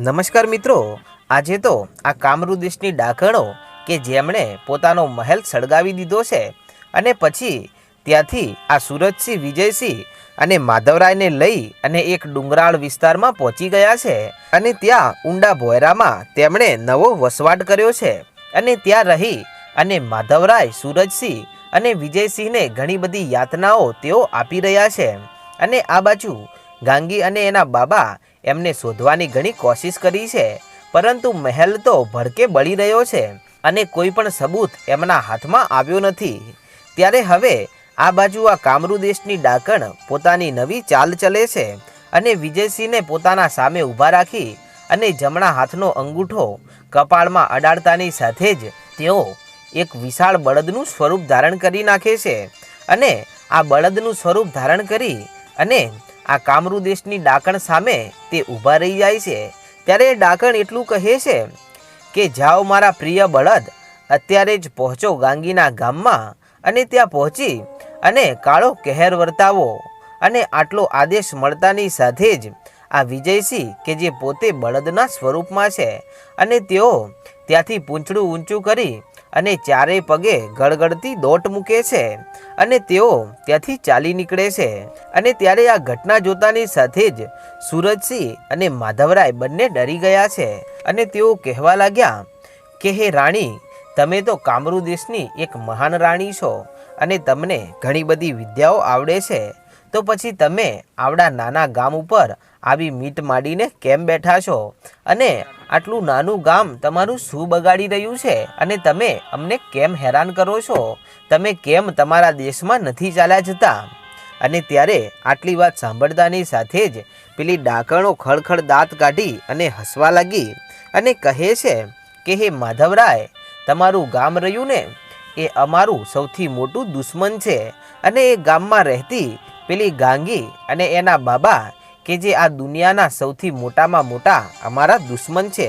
નમસ્કાર મિત્રો. આજે તો આ કામરૂ દેશની ડાકણો કે જેમણે પોતાનો મહેલ સળગાવી દીધો છે અને પછી ત્યાંથી આ સુરજસિંહ, વિજયસિંહ અને માધવરાયને લઈ અને એક ડુંગરાળ વિસ્તારમાં પહોંચી ગયા છે અને ત્યાં ઊંડા ભોયરામાં તેમણે નવો વસવાટ કર્યો છે અને ત્યાં રહી અને માધવરાય, સુરજસિંહ અને વિજયસિંહને ઘણી બધી યાતનાઓ તેઓ આપી રહ્યા છે અને આ બાજુ ગાંગી અને એના બાબા એમને શોધવાની ઘણી કોશિશ કરી છે, પરંતુ મહેલ તો ભડકે બળી રહ્યો છે અને કોઈ પણ સબૂત એમના હાથમાં આવ્યો નથી. ત્યારે હવે આ બાજુ આ કામરૂ દેશની ડાકણ પોતાની નવી ચાલ ચલે છે અને વિજયસિંહને પોતાના સામે ઊભા રાખી અને જમણા હાથનો અંગૂઠો કપાળમાં અડાડતાની સાથે જ તેઓ એક વિશાળ બળદનું સ્વરૂપ ધારણ કરી નાખે છે અને આ બળદનું સ્વરૂપ ધારણ કરી અને આ કામરૂ દેશની ડાકણ સામે તે ઊભા રહી જાય છે, ત્યારે ડાકણ એટલું કહે છે કે, જાઓ મારા પ્રિય બળદ, અત્યારે જ પહોંચો ગાંગીના ગામમાં અને ત્યાં પહોંચી અને કાળો કહેર વર્તાવો અને આટલો આદેશ મળતાની સાથે જ આ વિજયસિંહ, કે જે પોતે બળદના સ્વરૂપમાં છે અને તેઓ ત્યાંથી પૂંછડું ઊંચું કરી અને ચારેય પગે ગળગળતી દોટ મૂકે છે અને તેઓ ત્યાંથી ચાલી નીકળે છે. અને ત્યારે આ ઘટના જોતાની સાથે જ સુરજસિંહ અને માધવરાય બંને ડરી ગયા છે અને તેઓ કહેવા લાગ્યા કે, હે રાણી, તમે તો કામરૂ દેશની એક મહાન રાણી છો અને તમને ઘણી બધી વિદ્યાઓ આવડે છે. તો પછી તમે આવડા નાના ગામ ઉપર આવી મીટ માંડીને કેમ બેઠા છો? અને આટલું નાનું ગામ તમારું શું બગાડી રહ્યું છે? અને તમે અમને કેમ હેરાન કરો છો? તમે કેમ તમારા દેશમાં નથી ચાલ્યા જતા? અને ત્યારે આટલી વાત સાંભળતાની સાથે જ પેલી ડાકણો ખળખળ દાંત કાઢી અને હસવા લાગી અને કહે છે કે, હે માધવરાય, તમારું ગામ રહ્યું ને? એ અમારું સૌથી મોટું દુશ્મન છે અને એ ગામમાં રહેતી પેલી ગાંગી અને એના બાબા કે જે આ દુનિયાના સૌથી મોટામાં મોટા અમારા દુશ્મન છે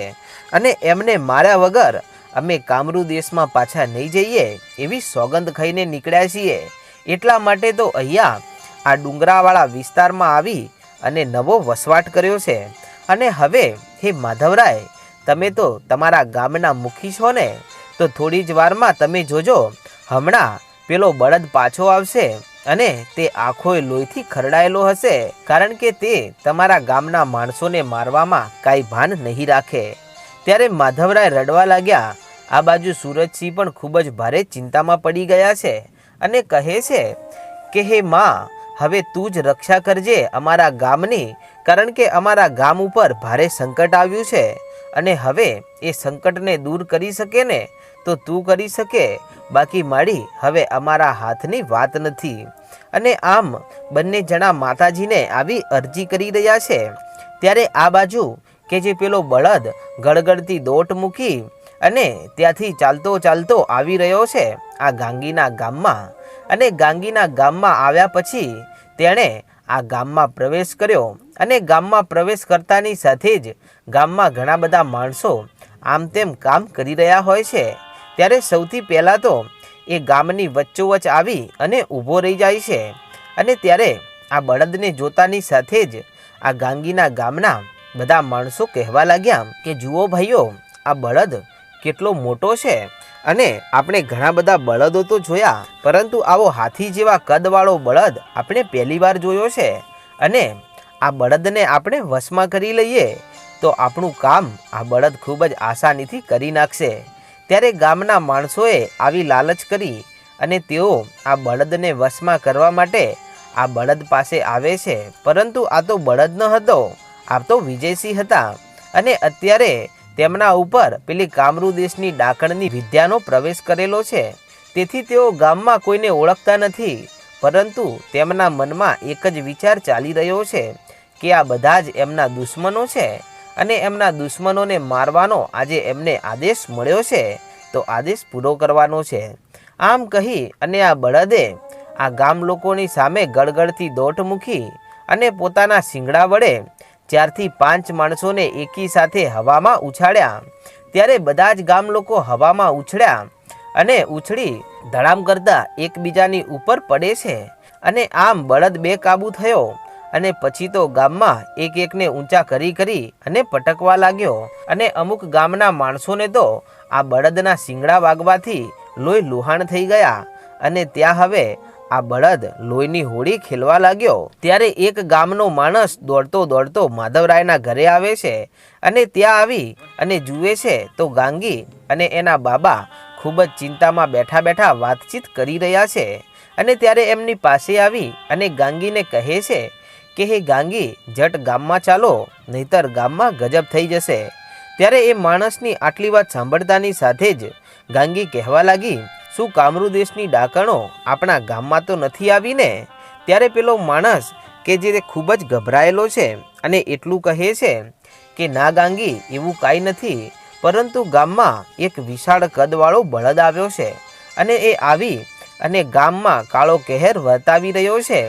અને એમને માર્યા વગર અમે કામરૂ દેશમાં પાછા નહીં જઈએ એવી સોગંદ ખાઈને નીકળ્યા છીએ. એટલા માટે તો અહીંયા આ ડુંગરાવાળા વિસ્તારમાં આવી અને નવો વસવાટ કર્યો છે. અને હવે હે માધવરાય, તમે તો તમારા ગામના મુખી છો ને? તો થોડી જ વારમાં તમે જોજો, હમણાં પેલો બળદ પાછો આવશે. અને તે આંખોએ લોહીથી ખરડાયેલો હશે, કારણ કે તે તમારા ગામના માણસોને મારવામાં કાંઈ ભાન નહીં રાખે. ત્યારે માધવરાય રડવા લાગ્યા, આ બાજુ સુરજસિંહ પણ ખૂબ જ ભારે ચિંતામાં પડી ગયા છે અને કહે છે કે, હે માં, હવે તું જ રક્ષા કરજે અમારા ગામની, કારણ કે અમારા ગામ ઉપર ભારે સંકટ આવ્યું છે અને હવે એ સંકટને દૂર કરી શકે ને તો તું કરી શકે. બાકી મારી હવે અમારા હાથની વાત નથી. અને આમ, બંને જણા માતાજીને આવી અરજી કરી રહ્યા છે. ત્યારે આ બાજુ કે જે પેલો બળદ ગળગળતી દોટ મૂકી અને ત્યાંથી ચાલતો ચાલતો આવી રહ્યો છે, આ ગાંગીના ગામમાં. અને ગાંગીના ગામમાં આવ્યા પછી તેણે આ ગામમાં પ્રવેશ કર્યો. અને ગામમાં પ્રવેશ કરતાની સાથે જ ગામમાં ઘણા બધા માણસો આમ તેમ કામ કરી રહ્યા હોય છે. ત્યારે સૌથી પહેલાં તો એ ગામની વચ્ચોવચ આવી અને ઊભો રહી જાય છે. અને ત્યારે આ બળદને જોતાની સાથે જ આ ગાંગીના ગામના બધા માણસો કહેવા લાગ્યા કે, જુઓ ભાઈઓ, આ બળદ કેટલો મોટો છે અને આપણે ઘણા બધા બળદો તો જોયા, પરંતુ આવો હાથી જેવા કદવાળો બળદ આપણે પહેલીવાર જોયો છે અને આ બળદને આપણે વશમાં કરી લઈએ તો આપણું કામ આ બળદ ખૂબ જ આસાનીથી કરી નાખશે. ત્યારે ગામના માણસોએ આવી લાલચ કરી અને તેઓ આ બળદને વશમાં કરવા માટે આ બળદ પાસે આવે છે. પરંતુ આ તો બળદ ન હતો આ તો વિજયસિંહ હતા અને અત્યારે તેમના ઉપર પેલી કામરૂ દેશની ડાકણની વિદ્યાનો પ્રવેશ કરેલો છે. તેથી તેઓ ગામમાં કોઈને ઓળખતા નથી, પરંતુ તેમના મનમાં એક જ વિચાર ચાલી રહ્યો છે કે આ બધા જ એમના દુશ્મનો છે. અને એમના દુશ્મનોને મારવાનો આજે એમને આદેશ મળ્યો છે, તો આદેશ પૂરો કરવાનો છે. આમ કહી અને આ બળદે આ ગામ લોકોની સામે ગળગળતી દોટ મૂકી અને પોતાના શિંગડા વડે ચારથી પાંચ માણસોને એકી સાથે હવામાં ઉછાળ્યા. ત્યારે બધા જ ગામ લોકો હવામાં ઉછળ્યા અને ઉછળી ધડામ કરતા એકબીજાની ઉપર પડે છે અને આમ બળદ બેકાબુ થયો. અને પછી તો ગામમાં એક એકને ઊંચા કરી કરી અને પટકવા લાગ્યો. અને અમુક ગામના માણસોને તો આ બળદના શિંગડા વાગવાથી લોહી લુહાણ થઈ ગયા. અને ત્યાં હવે આ બળદ લોહીની હોળી ખેલવા લાગ્યો. ત્યારે એક ગામનો માણસ દોડતો દોડતો માધવરાયના ઘરે આવે છે અને ત્યાં આવી અને જુએ છે તો ગાંગી અને એના બાબા ખૂબ જ ચિંતામાં બેઠા બેઠા વાતચીત કરી રહ્યા છે. અને ત્યારે એમની પાસે આવી અને ગાંગીને કહે છે કે હે ગાંગી, જટ ગામમાં ચાલો, નહીતર ગામમાં ગજબ થઈ જશે. ત્યારે એ માણસની આટલી વાત સાંભળતાની સાથે જ ગાંગી કહેવા લાગી, શું કામરૂ દેશની ડાકણો આપણા ગામમાં તો નથી આવીને? ત્યારે પેલો માણસ, કે જે ખૂબ જ ગભરાયેલો છે અને એટલું કહે છે કે, ના ગાંગી, એવું કાંઈ નથી, પરંતુ ગામમાં એક વિશાળ કદવાળો બળદ આવ્યો છે અને એ આવી અને ગામમાં કાળો કહેર વર્તાવી રહ્યો છે.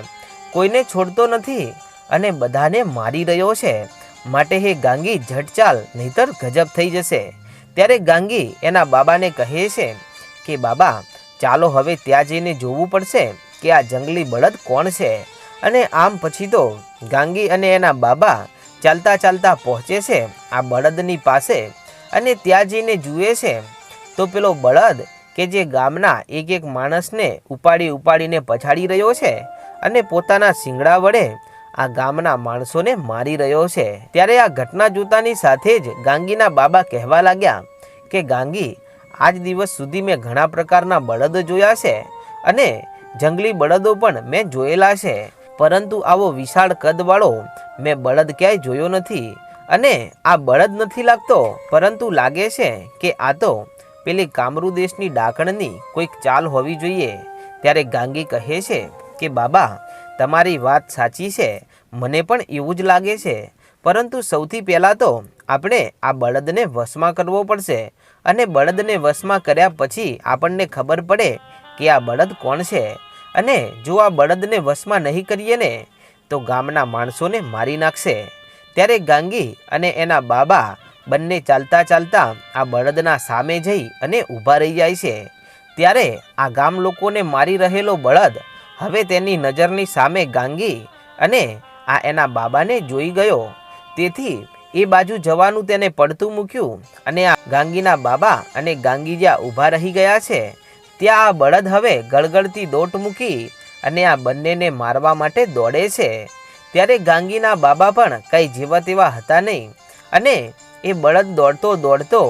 કોઈને છોડતો નથી અને બધાને મારી રહ્યો છે. માટે હે ગાંગી, ઝટ ચાલ, નહીતર ગજબ થઈ જશે. ત્યારે ગાંગી એના બાબાને કહે છે કે, બાબા, ચાલો હવે ત્યાં જઈને જોવું પડશે કે આ જંગલી બળદ કોણ છે. અને આમ પછી તો ગાંગી અને એના બાબા ચાલતા ચાલતા પહોંચે છે આ બળદની પાસે અને ત્યાં જઈને જુએ છે. તો પેલો બળદ કે જે ગામના એક એક માણસને ઉપાડી ઉપાડીને પછાડી રહ્યો છે. અને પોતાના શિંગડા વડે આ ગામના માણસોને મારી રહ્યો છે. ત્યારે આ ઘટના જોતાની સાથે જ ગાંગીના બાબા કહેવા લાગ્યા કે, ગાંગી, આજ દિવસ સુધી મેં ઘણા પ્રકારના બળદ જોયા છે અને જંગલી બળદો પણ મેં જોયેલા છે. પરંતુ આવો વિશાળ કદવાળો મેં બળદ ક્યાંય જોયો નથી અને આ બળદ નથી લાગતો. પરંતુ લાગે છે કે આ તો પેલી કામરૂ દેશની ડાકણની કોઈક ચાલ હોવી જોઈએ. ત્યારે ગાંગી કહે છે કે બાબા, તમારી વાત સાચી છે, મને પણ એવું જ લાગે છે. પરંતુ સૌથી પહેલાં તો આપણે આ બળદને વશમાં કરવો પડશે અને બળદને વશમાં કર્યા પછી આપણને ખબર પડે કે આ બળદ કોણ છે. અને જો આ બળદને વશમાં નહીં કરીએ ને, તો ગામના માણસોને મારી નાખશે. ત્યારે ગાંગી અને એના બાબા બંને ચાલતા ચાલતા આ બળદના સામે જઈ અને ઊભા રહી જાય છે. ત્યારે આ ગામ લોકોને મારી રહેલો બળદ હવે તેની નજરની સામે ગાંગી અને આ એના બાબાને જોઈ ગયો. તેથી એ બાજુ જવાનું તેને પડતું મૂક્યું અને આ ગાંગીના બાબા અને ગાંગી જ્યાં ઊભા રહી ગયા છે, ત્યાં આ બળદ હવે ગળગળતી દોટ મૂકી અને આ બંનેને મારવા માટે દોડે છે. ત્યારે ગાંગીના બાબા પણ કંઈ જેવા તેવા હતા નહીં અને એ બળદ દોડતો દોડતો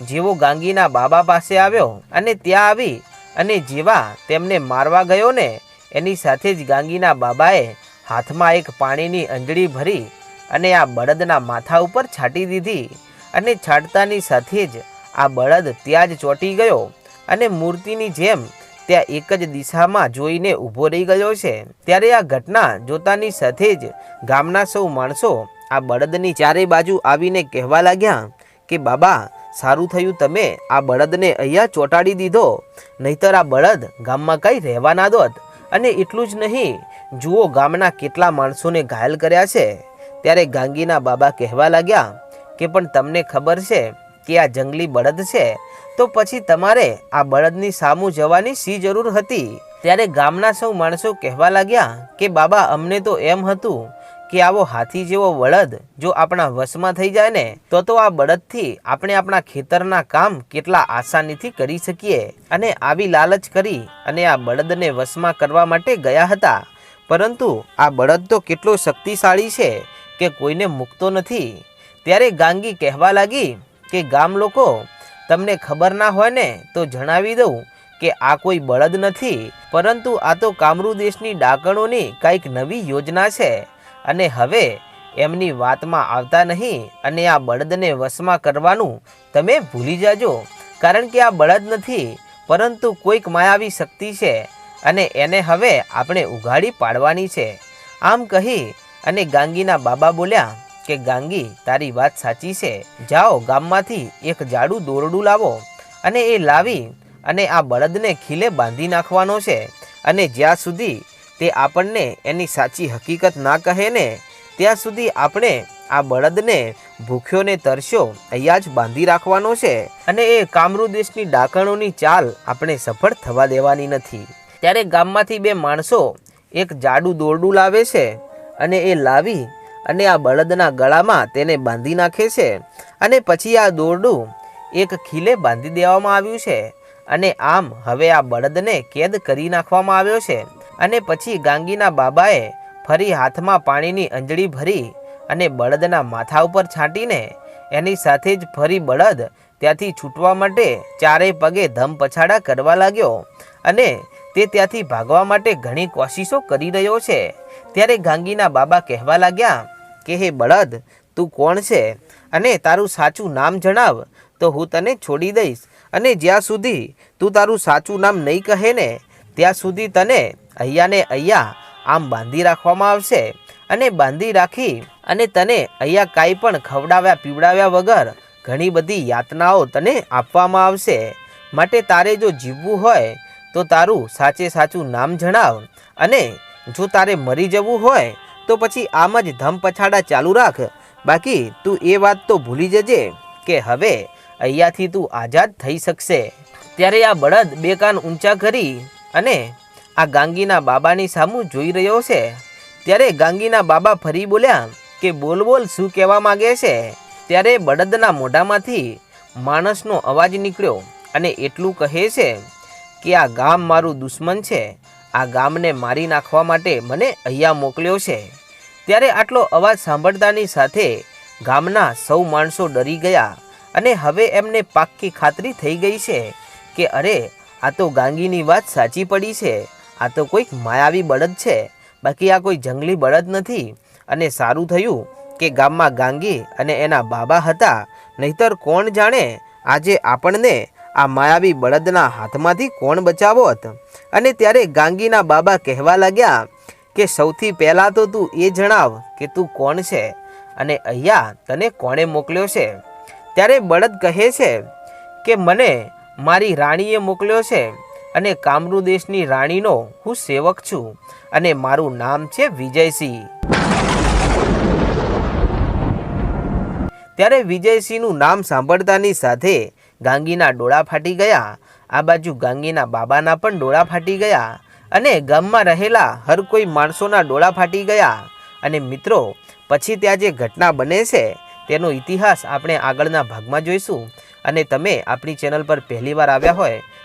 જેવો ગાંગીના બાબા પાસે આવ્યો અને ત્યાં આવી અને જેવા તેમને મારવા ગયો ને એની સાથે જ ગાંગીના બાબાએ હાથમાં એક પાણીની અંજળી ભરી અને આ બળદના માથા ઉપર છાંટી દીધી અને છાંટતાની સાથે જ આ બળદ ત્યાં જ ચોંટી ગયો અને મૂર્તિની જેમ ત્યાં એક જ દિશામાં જોઈને ઊભો રહી ગયો છે. ત્યારે આ ઘટના જોતાની સાથે જ ગામના સૌ માણસો આ બળદની ચારે બાજુ આવીને કહેવા લાગ્યા કે, બાબા, સારું થયું તમે આ બળદને અહીંયા ચોંટાડી દીધો. નહીતર આ બળદ ગામમાં કંઈ રહેવા ના દોત. અને એટલું જ નહીં, જુઓ ગામના કેટલા માણસોને ઘાયલ કર્યા છે. ત્યારે ગાંગીના બાબા કહેવા લાગ્યા કે, પણ તમને ખબર છે કે આ જંગલી બળદ છે? તો પછી તમારે આ બળદની સામું જવાની સી જરૂર હતી? ત્યારે ગામના સૌ માણસો કહેવા લાગ્યા કે, બાબા, અમને તો એમ હતું કે આવો હાથી જેવો બળદ જો આપણા વશમાં થઈ જાય ને, તો તો આ બળદથી આપણે આપણા ખેતરના કામ કેટલા આસાનીથી કરી શકીએ. અને આવી લાલચ કરી અને આ બળદને વશમાં કરવા માટે ગયા હતા. પરંતુ આ બળદ તો કેટલો શક્તિશાળી છે કે કોઈને મૂકતો નથી. ત્યારે ગાંગી કહેવા લાગી કે, ગામ લોકો, તમને ખબર ના હોય ને, તો જણાવી દઉં કે આ કોઈ બળદ નથી. પરંતુ આ તો કામરૂ દેશની ડાકણોની કંઈક નવી યોજના છે. અને હવે એમની વાતમાં આવતા નહીં અને આ બળદને વશમાં કરવાનું તમે ભૂલી જાજો. કારણ કે આ બળદ નથી, પરંતુ કોઈક માયાવી શક્તિ છે અને એને હવે આપણે ઉઘાડી પાડવાની છે. આમ કહી અને ગાંગીના બાબા બોલ્યા કે, ગાંગી, તારી વાત સાચી છે. જાઓ ગામમાંથી એક જાડું દોરડું લાવો અને એ લાવી અને આ બળદને ખીલે બાંધી નાખવાનો છે. અને જ્યાં સુધી તે આપણને એની સાચી હકીકત ના કહે ને, ત્યાં સુધી આપણે આ બળદને ભૂખ્યો ને તરસ્યો, અહીંયા જ બાંધી રાખવાનો છે. અને એ કામરૂ દેશની ડાકણોની ચાલ આપણે સફળ થવા દેવાની નથી. ત્યારે ગામમાંથી બે માણસો એક જાડું દોરડું લાવે છે અને એ લાવી અને આ બળદના ગળામાં તેને બાંધી નાખે છે. અને પછી આ દોરડું એક ખીલે બાંધી દેવામાં આવ્યું છે. અને આમ હવે આ બળદને કેદ કરી નાખવામાં આવ્યો છે. અને પછી ગાંગીના બાબાએ ફરી હાથમાં પાણીની અંજળી ભરી અને બળદના માથા ઉપર છાંટીને એની સાથે જ ફરી બળદ ત્યાંથી છૂટવા માટે ચારેય પગે ધમ પછાડા કરવા લાગ્યો અને તે ત્યાંથી ભાગવા માટે ઘણી કોશિશો કરી રહ્યો છે. ત્યારે ગાંગીના બાબા કહેવા લાગ્યા કે, હે બળદ, તું કોણ છે? અને તારું સાચું નામ જણાવ, તો હું તને છોડી દઈશ. અને જ્યાં સુધી તું તારું સાચું નામ નહીં કહે ને, ત્યાં સુધી તને અહીંયા ને અહીંયા આમ બાંધી રાખવામાં આવશે અને બાંધી રાખી અને તને અહીંયા કાંઈ પણ ખવડાવ્યા પીવડાવ્યા વગર ઘણી બધી યાતનાઓ તને આપવામાં આવશે. માટે તારે જો જીવવું હોય તો તારું સાચે સાચું નામ જણાવ અને જો તારે મરી જવું હોય તો પછી આમ જ ધમ પછાડા ચાલુ રાખ. બાકી તું એ વાત તો ભૂલી જજે કે હવે અહીંયાથી તું આઝાદ થઈ શકશે. ત્યારે આ બળદ બે કાન ઊંચા કરી અને આ ગાંગીના બાબાની સામું જોઈ રહ્યો છે? ત્યારે ગાંગીના બાબા ફરી બોલ્યા કે બોલ બોલ શું કહેવા માગે છે? ત્યારે બળદના મોઢામાંથી માણસનો અવાજ નીકળ્યો અને એટલું કહે છે કે આ ગામ મારું દુશ્મન છે. આ ગામને મારી નાખવા માટે મને અહીંયા મોકલ્યો છે. ત્યારે આટલો અવાજ સાંભળતાની સાથે ગામના સૌ માણસો ડરી ગયા અને હવે એમને પાક્કી ખાતરી થઈ ગઈ છે કે અરે, આ તો ગાંગીની વાત સાચી પડી છે. આ તો કોઈક માયાવી બળદ છે. બાકી આ કોઈ જંગલી બળદ નથી. અને સારું થયું કે ગામમાં ગાંગી અને એના બાબા હતા. નહીતર કોણ જાણે આજે આપણને આ માયાવી બળદના હાથમાંથી કોણ બચાવોત? અને ત્યારે ગાંગીના બાબા કહેવા લાગ્યા કે સૌથી પહેલાં તો તું એ જણાવ કે તું કોણ છે અને અહીંયા તને કોણે મોકલ્યો છે? ત્યારે બળદ કહે છે કે, મને મારી રાણીએ મોકલ્યો છે. અને કામરૂ દેશની રાણીનો હું સેવક છું અને મારું નામ છે વિજયસિંહ. ત્યારે વિજયસિંહનું નામ સાંભળતાની સાથે ગાંગીના ડોળા ફાટી ગયા. આ બાજુ ગાંગીના બાબાના પણ ડોળા ફાટી ગયા અને ગામમાં રહેલા હર કોઈ માણસોના ડોળા ફાટી ગયા. અને મિત્રો, પછી ત્યાં જે ઘટના બને છે, તેનો ઇતિહાસ આપણે આગળના ભાગમાં જોઈશું. અને તમે આપણી ચેનલ પર પહેલીવાર આવ્યા હોય